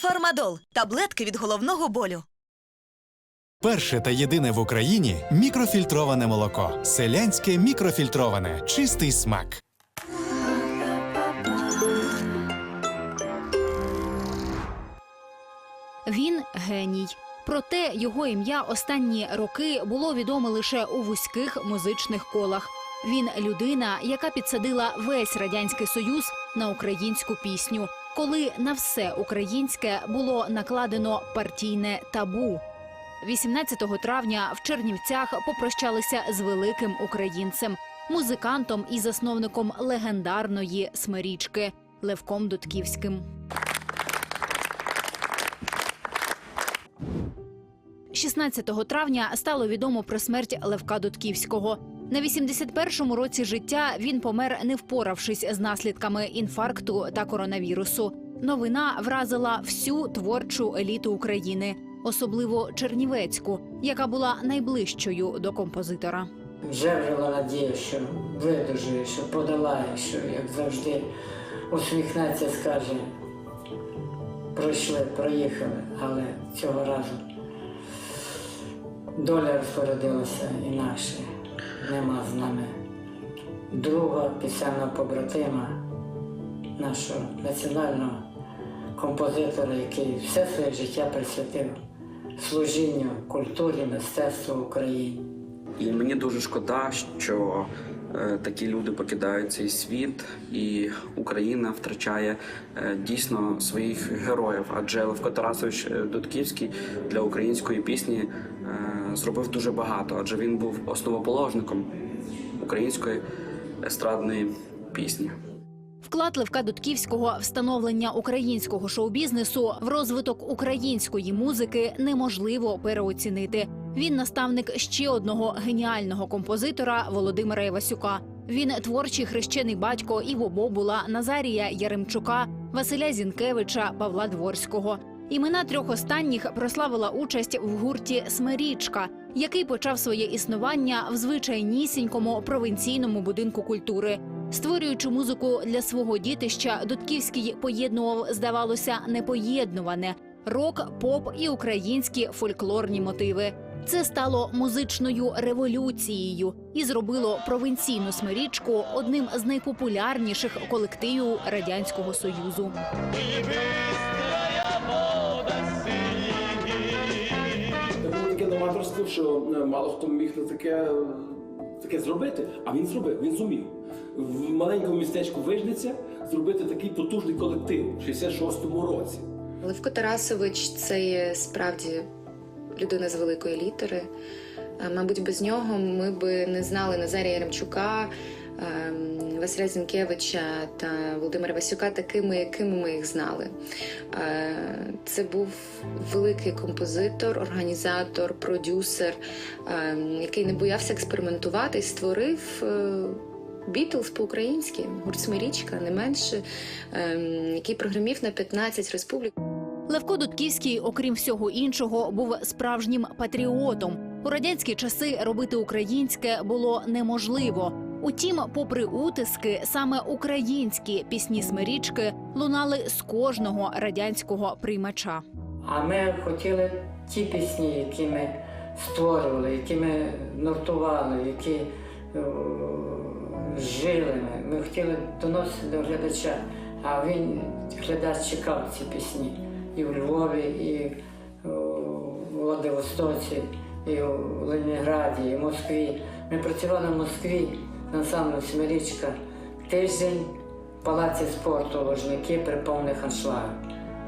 Фармадол таблетки від головного болю. Перше та єдине в Україні мікрофільтроване молоко. Селянське мікрофільтроване. Чистий смак. Він геній. Проте його ім'я останні роки було відоме лише у вузьких музичних колах. Він людина, яка підсадила весь радянський союз на українську пісню, коли на все українське було накладено партійне табу. 18 травня в Чернівцях попрощалися з великим українцем, музикантом і засновником легендарної смирічки Левком Дудківським. 16 травня стало відомо про смерть Левка Дудківського. На 81-му році життя він помер, не впоравшись з наслідками інфаркту та коронавірусу. Новина вразила всю творчу еліту України, особливо Чернівецьку, яка була найближчою до композитора. Вже жила надія, що видужує, що подолає, що, як завжди, усміхнеться, скаже, пройшли, проїхали, але цього разу доля розпорядилася інакше. Нема з нами друга пісенного побратима, нашого національного композитора, який все своє життя присвятив служінню культурі, мистецтву України. І мені дуже шкода, що такі люди покидають цей світ, і Україна втрачає е, дійсно своїх героїв. Адже Левко Тарасович е, Дудківський для української пісні е, зробив дуже багато, адже він був основоположником української естрадної пісні. Вклад Левка Дудківського в становлення українського шоу-бізнесу в розвиток української музики неможливо переоцінити. Він наставник ще одного геніального композитора Володимира Івасюка. Він творчий хрещений батько Іво Бобула, Назарія Яремчука, Василя Зінкевича, Павла Дворського. Імена трьох останніх прославила участь в гурті Смирічка, який почав своє існування в звичайнісінькому провінційному будинку культури. Створюючи музику для свого дітища, Дудківський поєднував, здавалося, непоєднуване рок, поп і українські фольклорні мотиви. Це стало музичною революцією і зробило провінційну смирічку одним з найпопулярніших колективів радянського союзу. Було таке новаторство, що е, мало хто міг на таке, таке зробити, а він зробив, він зумів. В маленькому містечку Вижниця зробити такий потужний колектив в 66-му році. Левко Тарасович це є справді людина з великої літери. Е, Мабуть, без нього ми би не знали Назарія Яремчука, ем, Василя Зінкевича та Володимира Васюка такими, якими ми їх знали. Е, Це був великий композитор, організатор, продюсер, ем, який не боявся експериментувати і створив. Бітлз по-українськи, гурт Смирічка, не менше, ем, який прогремів на 15 республік. Левко Дудківський, окрім всього іншого, був справжнім патріотом. У радянські часи робити українське було неможливо. Утім, попри утиски, саме українські пісні смирічки лунали з кожного радянського приймача. А ми хотіли ті пісні, які ми створювали, які ми нотували, які е, жили. Ми хотіли доносити до глядача, а він глядач чекав ці пісні і в Львові, і у Владивостоці, і у Ленінграді, і в Москві. Ми працювали в Москві на самому Смирічка тиждень в палаці спорту Лужники при повних аншлагах.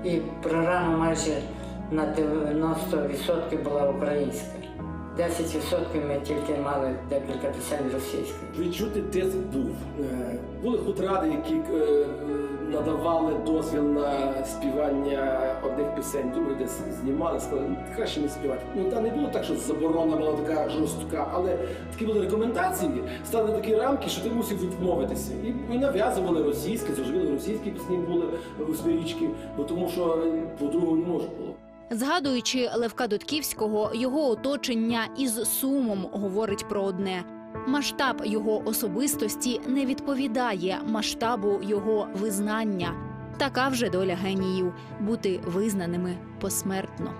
І програма майже на 90% була українська. 10% ми тільки мали декілька пісень російських. Відчути тиск був. Е, Були хутради, які е, надавали дозвіл на співання одних пісень, другі десь знімали, сказали, «Ну, краще не співати. Ну та не було так, що заборона була така жорстка, але такі були рекомендації, стали такі рамки, що ти мусив відмовитися. І, і нав'язували російські, заживили російські пісні були співічки, бо тому що е, по-другому не можна було. Згадуючи Левка Дудківського, його оточення із сумом говорить про одне: масштаб його особистості не відповідає масштабу його визнання. Така вже доля геніїв бути визнаними посмертно.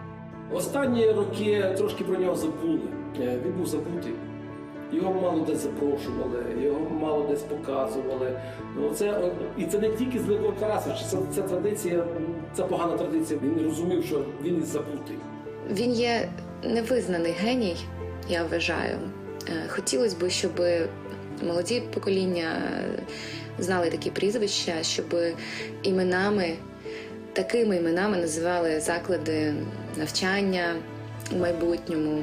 Останні роки трошки про нього забули. Е, Він був забутий. Його мало десь запрошували, його мало десь показували. Ну, це, і це не тільки з Левко Тарасовича, це, це традиція, це погана традиція. Він розумів, що він забутий. Він є невизнаний геній, я вважаю. Е, Хотілося б, щоб молоді покоління знали такі прізвища, щоб іменами, такими іменами називали заклади навчання у майбутньому.